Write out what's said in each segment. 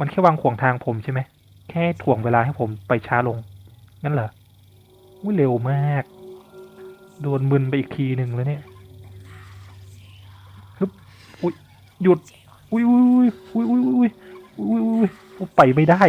มันแค่วางขวางทางผมใช่ไหม แค่ถ่วงเวลาให้ผมไปช้าลง งั้นเหรออุ้ยเร็วมาก โดนมึนไปอีกทีหนึ่งแล้วเนี่ยฮึบอุ้ยหยุด อุ้ยอุ้ยอุ้ยอุ้ยอุ้ยอุ้ยอุ้ยอุ้ยอุ้ยไปไม่ได้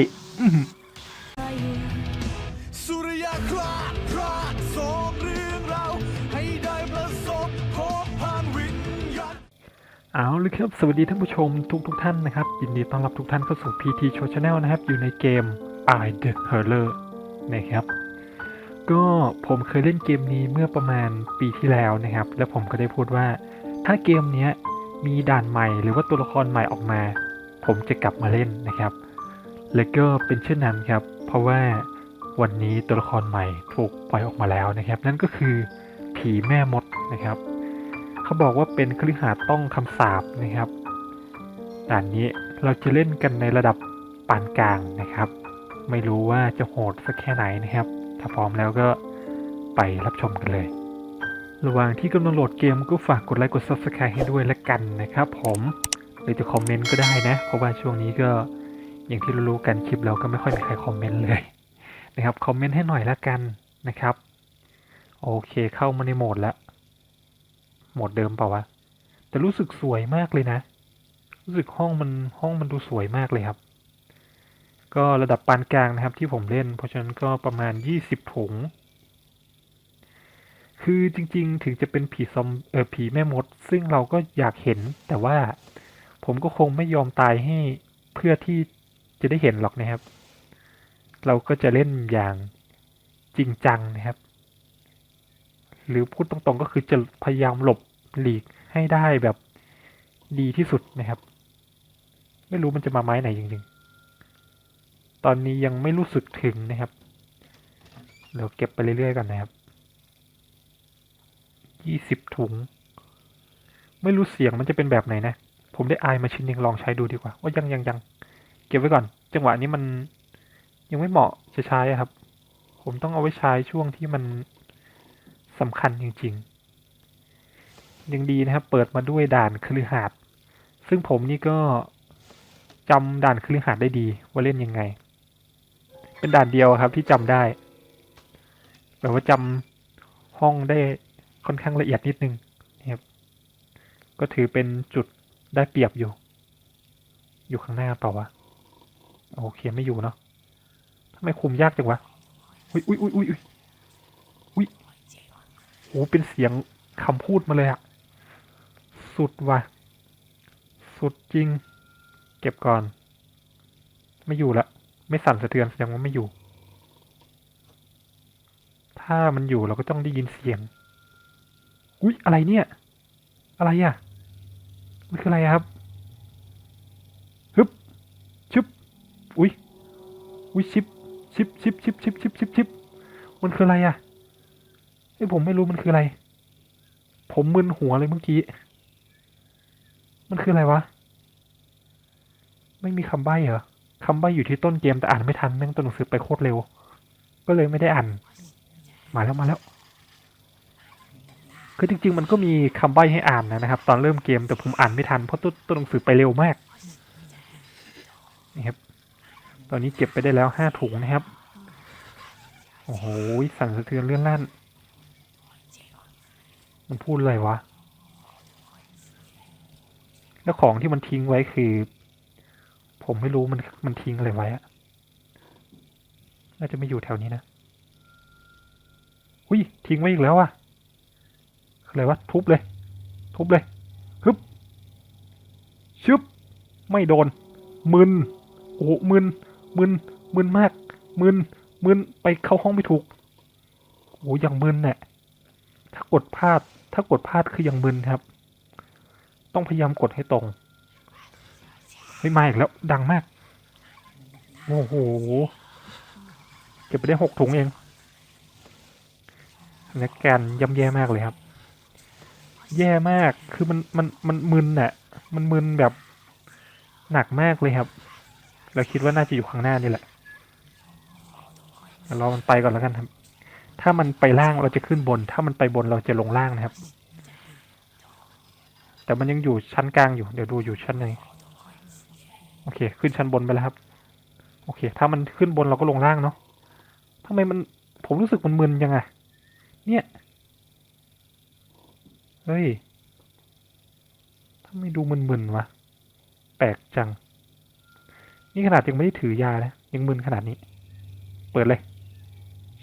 เอาเลยครับ สวัสดีท่านผู้ชมทุกทุกท่านนะครับยินดีต้อนรับทุกท่านเข้าสู่ PT Show Channel นะครับ อยู่ในเกม I The Hurler นะครับ ก็ผมเคยเล่นเกมนี้เมื่อประมาณปีที่แล้วนะครับ แล้วผมก็ได้พูดว่า ถ้าเกมนี้มีด่านใหม่หรือว่าตัวละครใหม่ออกมา ผมจะกลับมาเล่นนะครับ และก็เป็นเช่นนั้นครับ เพราะว่าวันนี้ตัวละครใหม่ถูกปล่อยออกมาแล้วนะครับ นั่นก็คือผีแม่มดนะครับ เขาบอกว่าเป็นคฤหาสน์ต้องคำสาปนะครับด่านนี้เราจะเล่นกันในระดับปานกลางนะครับ ไม่รู้ว่าจะโหดสักแค่ไหนนะครับ ถ้าพร้อมแล้วก็ไปรับชมกันเลย ระหว่างที่กำลังโหลดเกมก็ฝากกดไลค์กด Subscribe ให้ด้วยละกันนะครับผมหรือจะคอมเมนต์ก็ได้นะ เพราะว่าช่วงนี้ก็อย่างที่รู้ๆกันคลิปเราก็ไม่ค่อยมีใครคอมเมนต์เลยนะครับคอมเมนต์ให้หน่อยละกันนะครับ โอเคเข้ามาในโหมดแล้ว โหมดเดิมเปล่าวะ แต่รู้สึกสวยมากเลยนะ รู้สึกห้องมันห้องมันดูสวยมากเลยครับ ก็ระดับปานกลางนะครับที่ผมเล่น เพราะฉะนั้นก็ประมาณ 20ถุง คือจริง ๆ ถึงจะเป็นผีซอมเออผีแม่มด ซึ่งเราก็อยากเห็น แต่ว่าผมก็คงไม่ยอมตายให้เพื่อที่จะได้เห็นหรอกนะครับ เราก็จะเล่นอย่างจริงจังนะครับ หรือพูดตรงๆก็คือจะพยายามหลบหลีกให้ได้แบบดีที่สุดนะครับ ไม่รู้มันจะมาไม้ไหนจริงๆ ตอนนี้ยังไม่รู้สึกถึงนะครับ เดี๋ยวเก็บไปเรื่อยๆก่อนนะครับยี่สิบถุง ไม่รู้เสียงมันจะเป็นแบบไหนนะ ผมได้อายมาชิ้นหนึ่งลองใช้ดูดีกว่า ว่ายังยังยังเก็บไว้ก่อน จังหวะนี้มันยังไม่เหมาะจะใช้ครับ ผมต้องเอาไว้ใช้ช่วงที่มัน สำคัญจริงๆ ยังดีนะครับ เปิดมาด้วยด่านคฤหาสน์ซึ่งผมนี่ก็จำด่านคฤหาสน์ได้ดีว่าเล่นยังไง เป็นด่านเดียวครับที่จำได้ แบบว่าจำห้องได้ค่อนข้างละเอียดนิดนึงนะครับ ก็ถือเป็นจุดได้เปรียบอยู่ อยู่ข้างหน้าเปล่าวะโอเคไม่อยู่เนาะทำไมคุมยากจังวะ อุ้ยอุ้ยอุ้ยอุ้ยอุ้ย โอ้เป็นเสียงคำพูดมาเลยอะสุดว่ะ สุดจริง เก็บก่อน ไม่อยู่ละ ไม่สั่นสะเทือนแสดงว่าไม่อยู่ ถ้ามันอยู่เราก็ต้องได้ยินเสียง อุ๊ย อะไรเนี่ย อะไรอะมันคืออะไรครับฮึบชึบอุ๊ย อุ๊ยชิบชิบชิบชิบชิบชิบชิบชิบมันคืออะไรอะ ไอ้ผมไม่รู้มันคืออะไร ผมมึนหัวเลยเมื่อกี้ มันคืออะไรวะ ไม่มีคำใบ้เหรอคำใบ้อยู่ที่ต้นเกมแต่อ่านไม่ทันแม่องตัวหนังสือไปโคตรเร็ว ก็เลยไม่ได้อ่าน มาแล้วมาแล้ว คือจริง ๆ มันก็มีคำใบ้ให้อ่านนะครับ ตอนเริ่มเกมแต่ผมอ่านไม่ทันเพราะตัวตัวหนังสือไปเร็วมาก นี่ครับ ตอนนี้เก็บไปได้แล้วห้าถุงนะครับ โอ้โห สั่นสะเทือนเลื่อนลั่น มันพูดอะไรวะ แล้วของที่มันทิ้งไว้คือ ผมไม่รู้มันมันทิ้งอะไรไว้อะน่าจะไม่อยู่แถวนี้นะหุยทิ้งไว้อีกแล้วอะอะไรวะทุบเลย ทุบเลยฮึบชึบ ไม่โดน มึน โอ้มึน มึน มึนมาก มึน มึน ไปเข้าห้องไม่ถูก โอ้ยังมึนเนี่ยถ้ากดพลาด ถ้ากดพลาดคือยังมึนครับ ต้องพยายามกดให้ตรงเฮ้ยมาอีกแล้วดังมาก โอ้โห เก็บไปได้หกถุงเองสถานการณ์ย่ำแย่มากเลยครับ แย่มากคือมันมันมันมึนน่ะ มันมึนแบบหนักมากเลยครับ เราคิดว่าน่าจะอยู่ข้างหน้านี่แหละเรอมันไปก่อนแล้วกันครับ ถ้ามันไปล่างเราจะขึ้นบน ถ้ามันไปบนเราจะลงล่างนะครับ แต่มันยังอยู่ชั้นกลางอยู่ เดี๋ยวดูอยู่ชั้นไหนโอเค ขึ้นชั้นบนไปแล้วครับ โอเค ถ้ามันขึ้นบนเราก็ลงล่างเนาะทำไมมัน ผมรู้สึกมันมึนยังไงเนี่ย เฮ้ยทำไมดูมึนๆวะ แปลกจัง นี่ขนาดยังไม่ได้ถือยานะยังมึนขนาดนี้ เปิดเลย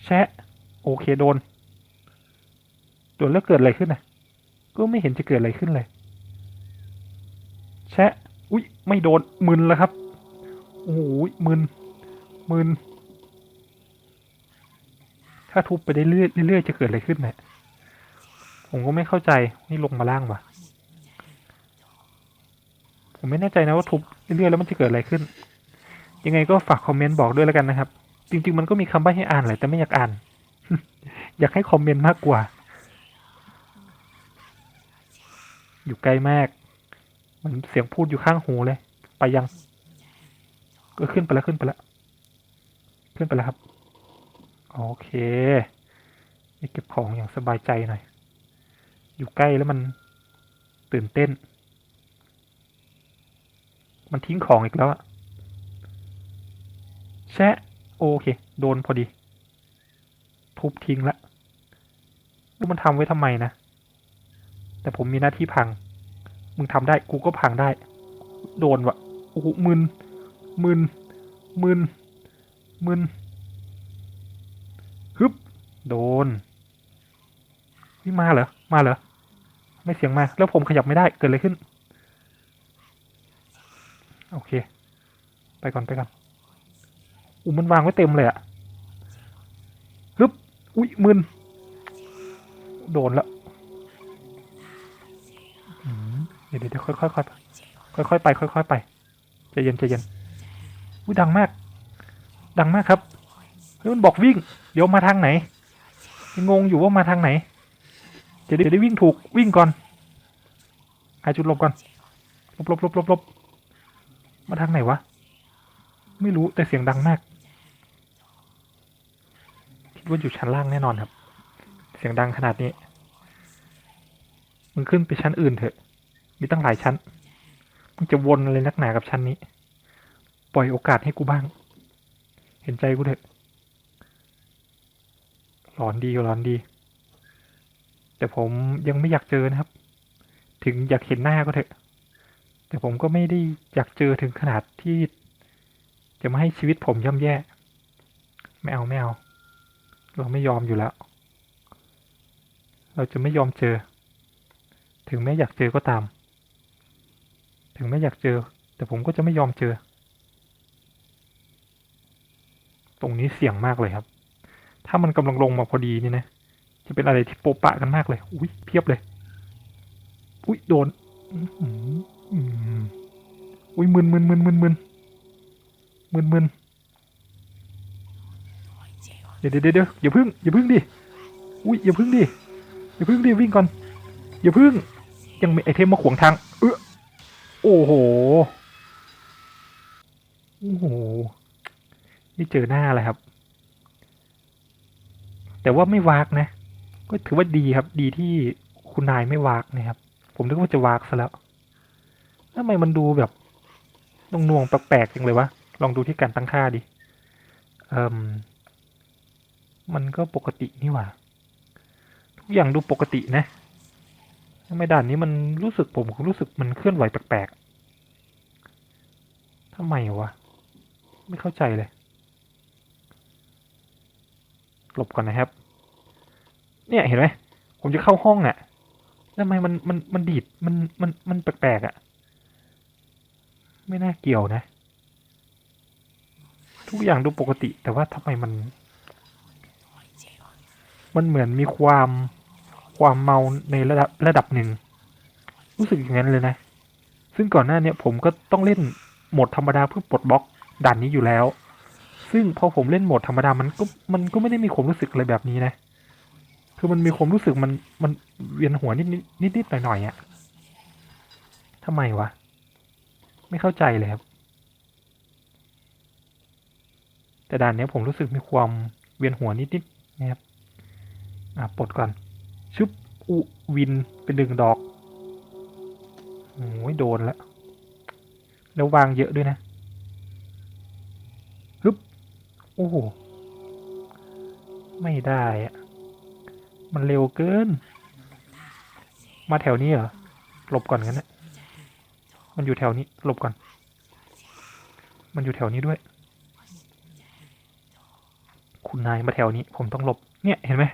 แชะ โอเคโดนโดนแล้วเกิดอะไรขึ้นนะก็ไม่เห็นจะเกิดอะไรขึ้นเลย แชะ อุ๊ยไม่โดนมึนแล้วครับ โอ้โหมึนมึนถ้าทุบไปได้เรื่อยเรื่อยๆจะเกิดอะไรขึ้นเนี่ยผมก็ไม่เข้าใจนี่ลงมาล่างวะผมไม่แน่ใจนะว่าทุบเรื่อยๆแล้วมันจะเกิดอะไรขึ้น ยังไงก็ฝากคอมเมนต์บอกด้วยแล้วกันนะครับ จริง ๆ มันก็มีคำใบ้ให้อ่านแหละแต่ไม่อยากอ่าน อยากให้คอมเมนต์มากกว่า อยู่ไกลมาก มันเสียงพูดอยู่ข้างหูเลย ไปยัง ก็ขึ้นไปแล้วขึ้นไปแล้ว ขึ้นไปแล้วครับ โอเคไปเก็บของอย่างสบายใจหน่อย อยู่ใกล้แล้วมันตื่นเต้น มันทิ้งของอีกแล้วอะแชะ โอเค โดนพอดี ทุบทิ้งละแล้วมันทำไว้ทำไมนะ แต่ผมมีหน้าที่พัง มึงทำได้ กูก็พังได้ โดนวะโอ้โหมึน มึน มึน มึน ฮึบ โดนนี่มาเหรอ มาเหรอ ไม่เสียงมา แล้วผมขยับไม่ได้ เกิดอะไรขึ้น โอเค ไปก่อนไปก่อนอู้มันวางไว้เต็มเลยอะ อุ้ยมึน โดนละเดี๋ยวเดี๋ยวค่อยค่อยค่อยค่อยค่อยๆไปค่อยๆไปใจเย็นใจเย็นอุ้ยดังมาก ดังมากครับเฮ้ยมันบอกวิ่ง เดี๋ยวมาทางไหนงงอยู่ว่ามาทางไหนจะได้จะได้วิ่งถูกวิ่งก่อนหาจุดหลบก่อนลบลบลบลบลบมาทางไหนวะ ไม่รู้แต่เสียงดังมาก คิดว่าอยู่ชั้นล่างแน่นอนครับ เสียงดังขนาดนี้ มึงขึ้นไปชั้นอื่นเถอะ มีตั้งหลายชั้น มึงจะวนอะไรนักหนากับชั้นนี้ ปล่อยโอกาสให้กูบ้าง เห็นใจกูเถอะ หลอนดีหลอนดี แต่ผมยังไม่อยากเจอนะครับ ถึงอยากเห็นหน้าก็เถอะ แต่ผมก็ไม่ได้อยากเจอถึงขนาดที่ จะมาให้ชีวิตผมย่ำแย่ ไม่เอาไม่เอา เราไม่ยอมอยู่แล้ว เราจะไม่ยอมเจอ ถึงแม้อยากเจอก็ตาม ถึงแม้อยากเจอ แต่ผมก็จะไม่ยอมเจอ ตรงนี้เสี่ยงมากเลยครับ ถ้ามันกำลังลงมาพอดีนี่นะ จะเป็นอะไรที่โปะปะกันมากเลย อุ้ยเพียบเลย อุ้ยโดนอุ้ยมึนมึนมึนมึนมึนมึนมึน เดี๋ยวเดี๋ยวเดี๋ยวอย่าพึ่งอย่าพึ่งดิอุ้ยอย่าพึ่งดิอย่าพึ่งดิวิ่งก่อนอย่าพึ่งยังมีไอเทมมาขวางทางเออโอ้โหโอ้โหนี่เจอหน้าเลยครับ แต่ว่าไม่วากนะ ก็ถือว่าดีครับ ดีที่คุณนายไม่วากนะครับ ผมนึกว่าจะวากซะแล้วทำไมมันดูแบบนงนวงแปลกๆจังเลยวะลองดูที่การตั้งค่าดิเอ่ม มันก็ปกตินี่หว่า ทุกอย่างดูปกตินะทำไมด่านนี้มันรู้สึกผมรู้สึกมันเคลื่อนไหวแปลกๆทำไมวะ ไม่เข้าใจเลย หลบก่อนนะครับ เนี่ยเห็นไหม ผมจะเข้าห้องอะ่ะทำไมมันมันมันดีดมันมันมันแปลกๆอะ่ะ ไม่น่าเกี่ยวนะ ทุกอย่างดูปกติแต่ว่าทำไมมัน มันเหมือนมีความความเมาในระดับระดับหนึ่ง รู้สึกอย่างนั้นเลยนะ ซึ่งก่อนหน้าเนี้ยผมก็ต้องเล่นโหมดธรรมดาเพื่อปลดบล็อกด่านนี้อยู่แล้ว ซึ่งพอผมเล่นโหมดธรรมดามันก็มันก็ไม่ได้มีความรู้สึกอะไรแบบนี้นะ คือมันมีความรู้สึกมันมันเวียนหัวนิดนิดนิดหน่อยหน่อยอะทำไมวะ ไม่เข้าใจเลยครับ แต่ด่านนี้ผมรู้สึกมีความเวียนหัวนิดนิดๆนะครับ อะปลดก่อนชุบอุวินเป็นหนึ่งดอกโอ้ยโดนแล้ว แล้ววางเยอะด้วยนะฮึบโอ้โห ไม่ได้อะมันเร็วเกิน มาแถวนี้เหรอ หลบก่อนงั้นนะมันอยู่แถวนี้ หลบก่อน มันอยู่แถวนี้ด้วย คุณนายมาแถวนี้ ผมต้องหลบ เนี่ย เห็นไหม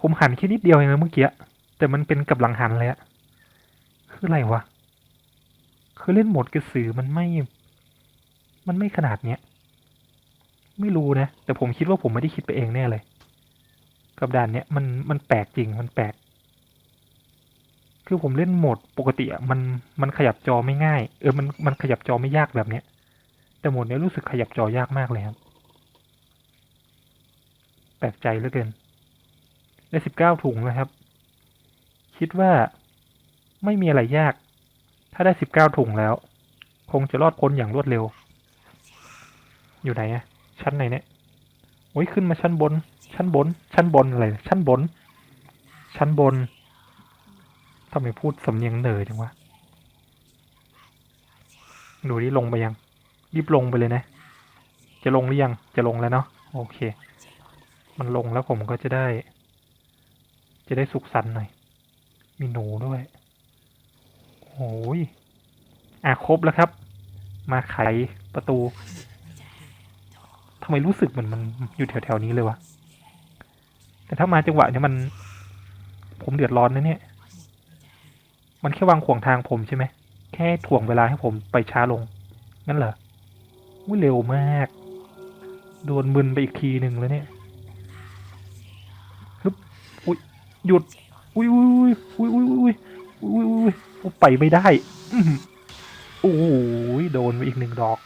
ผมหันแค่นิดเดียวเองนะเมื่อกี้แต่มันเป็นกับหลังหันเลยอะคืออะไรวะ คือเล่นโหมดกระสือมันไม่ มันไม่ขนาดเนี้ย ไม่รู้นะ แต่ผมคิดว่าผมไม่ได้คิดไปเองแน่เลย กับด่านเนี้ยมันมันแปลกจริง มันแปลก คือผมเล่นโหมดปกติอะมันมันขยับจอไม่ง่าย เออ มันมันขยับจอไม่ยากแบบเนี้ย แต่โหมดเนี้ยรู้สึกขยับจอยากมากเลยครับ แปลกใจเหลือเกิน ได้สิบเก้าถุงนะครับ คิดว่าไม่มีอะไรยาก ถ้าได้สิบเก้าถุงแล้ว คงจะรอดพ้นอย่างรวดเร็ว อยู่ไหนอะชั้นไหนเนี่ยโอ้ยขึ้นมาชั้นบน ชั้นบน ชั้นบนอะไร ชั้นบน ชั้นบนทำไมพูดสำเนียงเหนือจังวะดูนี่ลงไปยัง รีบลงไปเลยนะ จะลงหรือยัง จะลงแล้วเนาะ โอเค มันลงแล้วผมก็จะได้ จะได้สุขสันต์หน่อย มีหนูด้วยโอ้ยอะครบแล้วครับ มาไขประตูทำไมรู้สึกเหมือนมันอยู่แถวๆนี้เลยวะ แต่ถ้ามาจังหวะเนี้ยมัน ผมเดือดร้อนนะเนี่ย มันแค่วางขวางทางผมใช่ไหม แค่ถ่วงเวลาให้ผมไปช้าลง งั้นเหรออุ้ยเร็วมาก โดนมึนไปอีกทีหนึ่งแล้วเนี่ยฮึบอุ้ย หยุดอุ้ยอุ้ยอุ้ยอุ้ยอุ้ยอุ้ยอุ้ยอุ้ยอุ้ยไปไม่ได้อื้อหือโอ้ยโดนไปอีกหนึ่งดอก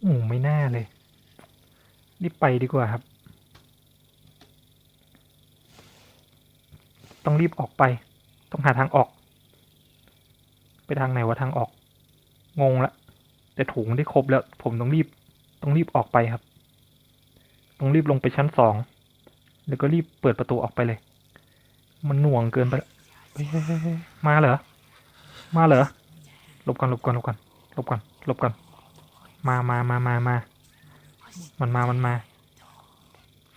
โอ้ไม่น่าเลยรีบไปดีกว่าครับ ต้องรีบออกไป ต้องหาทางออก ไปทางไหนวะทางออก งงละแต่ถุงได้ครบแล้ว ผมต้องรีบ ต้องรีบออกไปครับ ต้องรีบลงไปชั้นสอง แล้วก็รีบเปิดประตูออกไปเลย มันหน่วงเกินไปละเฮ้ยเฮ้ยเฮ้ยเฮ้ยมาเหรอ มาเหรอ หลบก่อนหลบก่อนหลบก่อนหลบก่อนหลบก่อน มามามามามา มันมา มันมา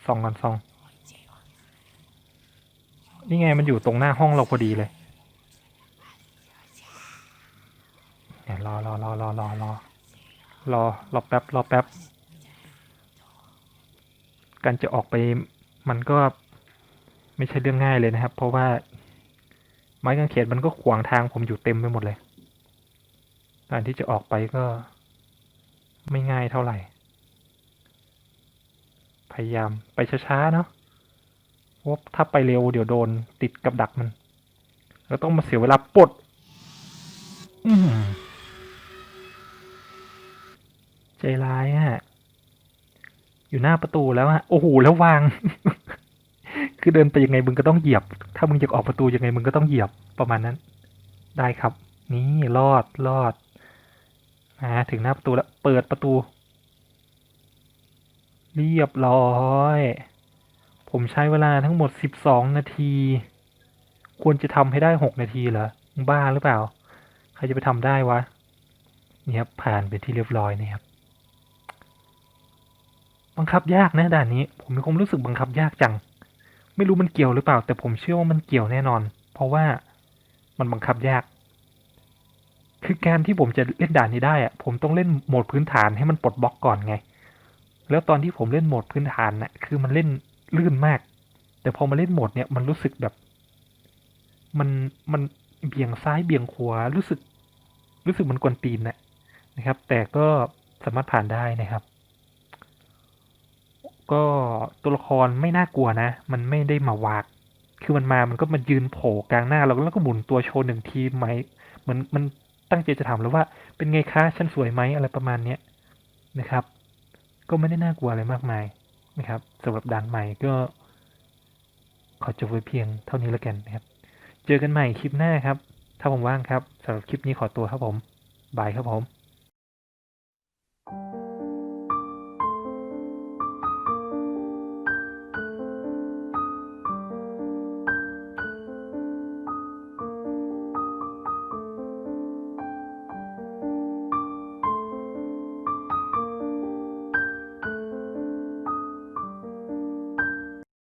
ส่องก่อนส่อง นี่ไงมันอยู่ตรงหน้าห้องเราพอดีเลยเนี่ยรอรอรอรอรอรอรอรอแป๊บรอแป๊บ การจะออกไปมันก็ ไม่ใช่เรื่องง่ายเลยนะครับ เพราะว่าไม้กางเขนมันก็ขวางทางผมอยู่เต็มไปหมดเลย การที่จะออกไปก็ไม่ง่ายเท่าไหร่ พยายามไปช้าๆเนาะเพราะว่าถ้าไปเร็วเดี๋ยวโดนติดกับดักมัน แล้วต้องมาเสียเวลาปลดอืใจร้ายอะอยู่หน้าประตูแล้วอะโอ้โห แล้ววาง คือเดินไปยังไงมึงก็ต้องเหยียบ ถ้ามึงจะออกประตูยังไงมึงก็ต้องเหยียบประมาณนั้น ได้ครับ นี่รอดรอดอ่าถึงหน้าประตูแล้วเปิดประตู เรียบร้อย ผมใช้เวลาทั้งหมดสิบสองนาที ควรจะทำให้ได้หกนาทีเหรอมึงบ้าหรือเปล่า ใครจะไปทำได้วะนี่ครับผ่านไปที่เรียบร้อยนี่ครับบังคับยากนะด่านนี้ ผมมีความรู้สึกบังคับยากจัง ไม่รู้มันเกี่ยวหรือเปล่า แต่ผมเชื่อว่ามันเกี่ยวแน่นอน เพราะว่ามันบังคับยาก คือการที่ผมจะเล่นด่านนี้ได้อะผมต้องเล่นโหมดพื้นฐานให้มันปลดบล็อกก่อนไง แล้วตอนที่ผมเล่นโหมดพื้นฐานน่ะ คือมันเล่นลื่นมาก แต่พอมาเล่นโหมดเนี่ยมันรู้สึกแบบ มันมันเบี่ยงซ้ายเบี่ยงขวารู้สึก รู้สึกมันกวนตีนนะนะครับ แต่ก็สามารถผ่านได้นะครับ ก็ตัวละครไม่น่ากลัวนะ มันไม่ได้มาวาก คือมันมา มันก็มายืนโผล่กลางหน้าเราแล้วก็หมุนตัวโชว์หนึ่งทีไหมเหมือนมันตั้งใจจะถามแล้วว่า เป็นไงคะฉันสวยไหมอะไรประมาณเนี้ยนะครับ ก็ไม่ได้น่ากลัวอะไรมากมายนะครับสำหรับด่านใหม่ก็ ขอจบไว้เพียงเท่านี้แล้วกันนะครับ เจอกันใหม่คลิปหน้าครับ ถ้าผมว่างครับสำหรับคลิปนี้ขอตัวครับผม บายครับผม